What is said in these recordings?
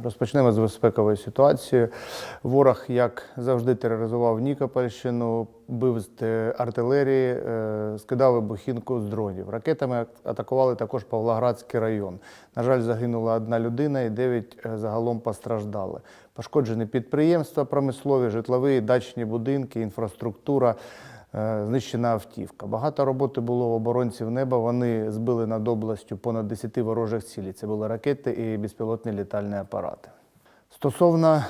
Розпочнемо з безпекової ситуації. Ворог, як завжди, тероризував Нікопольщину, бив з артилерії, е, скидав вибухівку з дронів. Ракетами атакували також Павлоградський район. На жаль, загинула одна людина і дев'ять е, загалом постраждали. Пошкоджені підприємства, промислові, житлові, дачні будинки, інфраструктура. Е, Знищена автівка. Багато роботи було в оборонців неба. Вони збили над областю понад 10 ворожих цілей. Це були ракети і безпілотні літальні апарати. Стосовно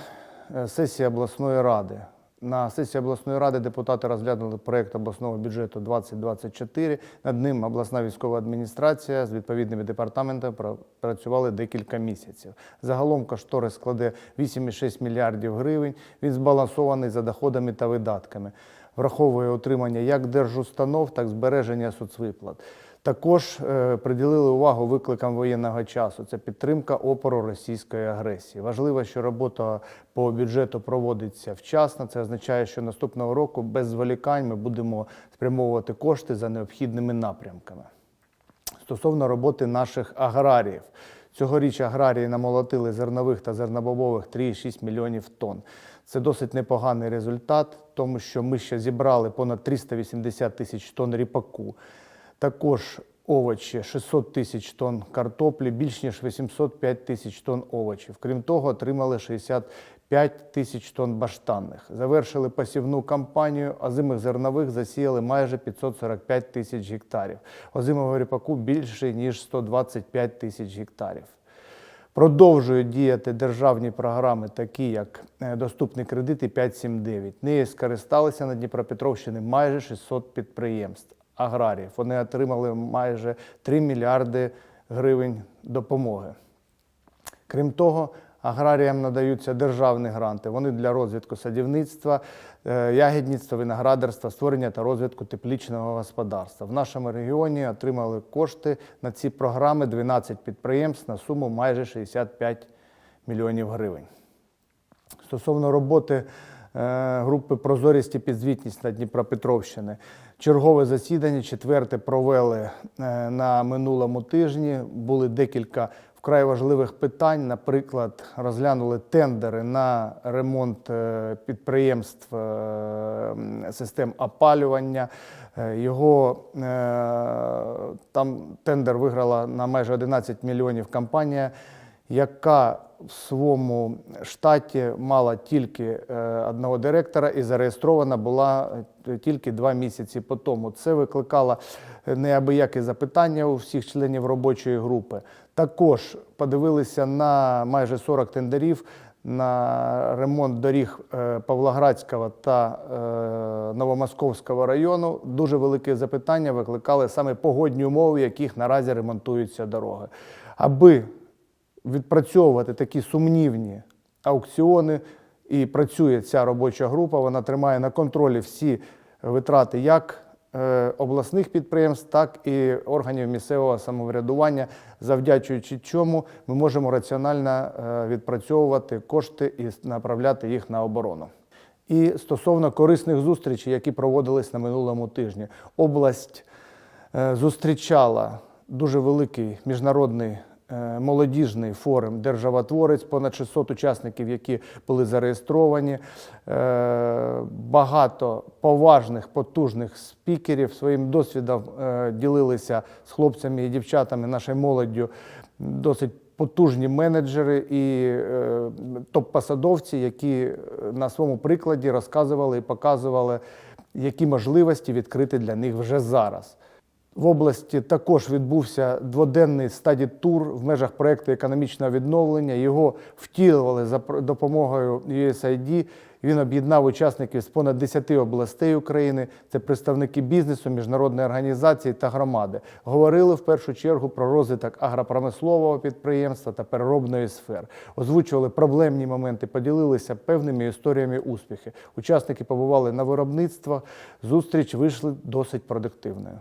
е, сесії обласної ради. На сесії обласної ради депутати розглянули проєкт обласного бюджету 2024. Над ним обласна військова адміністрація з відповідними департаментами працювали декілька місяців. Загалом кошторис складе 8,6 мільярдів гривень. Він збалансований за доходами та видатками враховує отримання як держустанов, так і збереження соцвиплат. Також е, приділили увагу викликам воєнного часу. Це підтримка опору російської агресії. Важливо, що робота по бюджету проводиться вчасно. Це означає, що наступного року без зволікань ми будемо спрямовувати кошти за необхідними напрямками. Стосовно роботи наших аграріїв. Цьогоріч аграрії намолотили зернових та зернобобових 3,6 мільйонів тонн. Це досить непоганий результат, тому що ми ще зібрали понад 380 тисяч тонн ріпаку. Також овочі 600 тисяч тонн картоплі, більш ніж 805 тисяч тонн овочів. Крім того, отримали 65 тисяч тонн баштанних. Завершили посівну кампанію, озимих зернових засіяли майже 545 тисяч гектарів. Озимого ріпаку більше ніж 125 тисяч гектарів. Продовжують діяти державні програми, такі як е, доступні кредити 579. Нею скористалися на Дніпропетровщині майже 600 підприємств аграріїв. Вони отримали майже 3 мільярди гривень допомоги. Крім того, аграріям надаються державні гранти. Вони для розвитку садівництва, е, ягідництва, виноградарства, створення та розвитку теплічного господарства. В нашому регіоні отримали кошти на ці програми 12 підприємств на суму майже 65 мільйонів гривень. Стосовно роботи групи Прозорість і підзвітність на Дніпропетровщини. Чергове засідання, четверте, провели е, на минулому тижні. Були декілька вкрай важливих питань. Наприклад, розглянули тендери на ремонт е, підприємств е, систем опалювання. Е, Його е, там тендер виграла на майже 11 мільйонів компанія яка в своєму штаті мала тільки е, одного директора і зареєстрована була е, тільки два місяці по тому. Це викликало неабиякі запитання у всіх членів робочої групи. Також подивилися на майже 40 тендерів на ремонт доріг е, Павлоградського та е, Новомосковського району. Дуже велике запитання викликали саме погодні умови, в яких наразі ремонтуються дороги. Аби відпрацьовувати такі сумнівні аукціони. І працює ця робоча група. Вона тримає на контролі всі витрати як е, обласних підприємств, так і органів місцевого самоврядування, завдячуючи чому ми можемо раціонально е, відпрацьовувати кошти і направляти їх на оборону. І стосовно корисних зустрічей, які проводились на минулому тижні, область е, зустрічала дуже великий міжнародний молодіжний форум Державотворець, понад 600 учасників, які були зареєстровані. Е, Багато поважних, потужних спікерів своїм досвідом е, ділилися з хлопцями і дівчатами, нашою молоддю. Досить потужні менеджери і е, топ-посадовці, які е, на своєму прикладі розказували і показували, які можливості відкрити для них вже зараз. В області також відбувся дводенний стаді-тур в межах проєкту економічного відновлення. Його втілювали за допомогою USAID. Він об'єднав учасників з понад 10 областей України. Це представники бізнесу, міжнародної організації та громади. Говорили в першу чергу про розвиток агропромислового підприємства та переробної сфер. Озвучували проблемні моменти, поділилися певними історіями успіхи. Учасники побували на виробництвах. Зустріч вийшли досить продуктивною.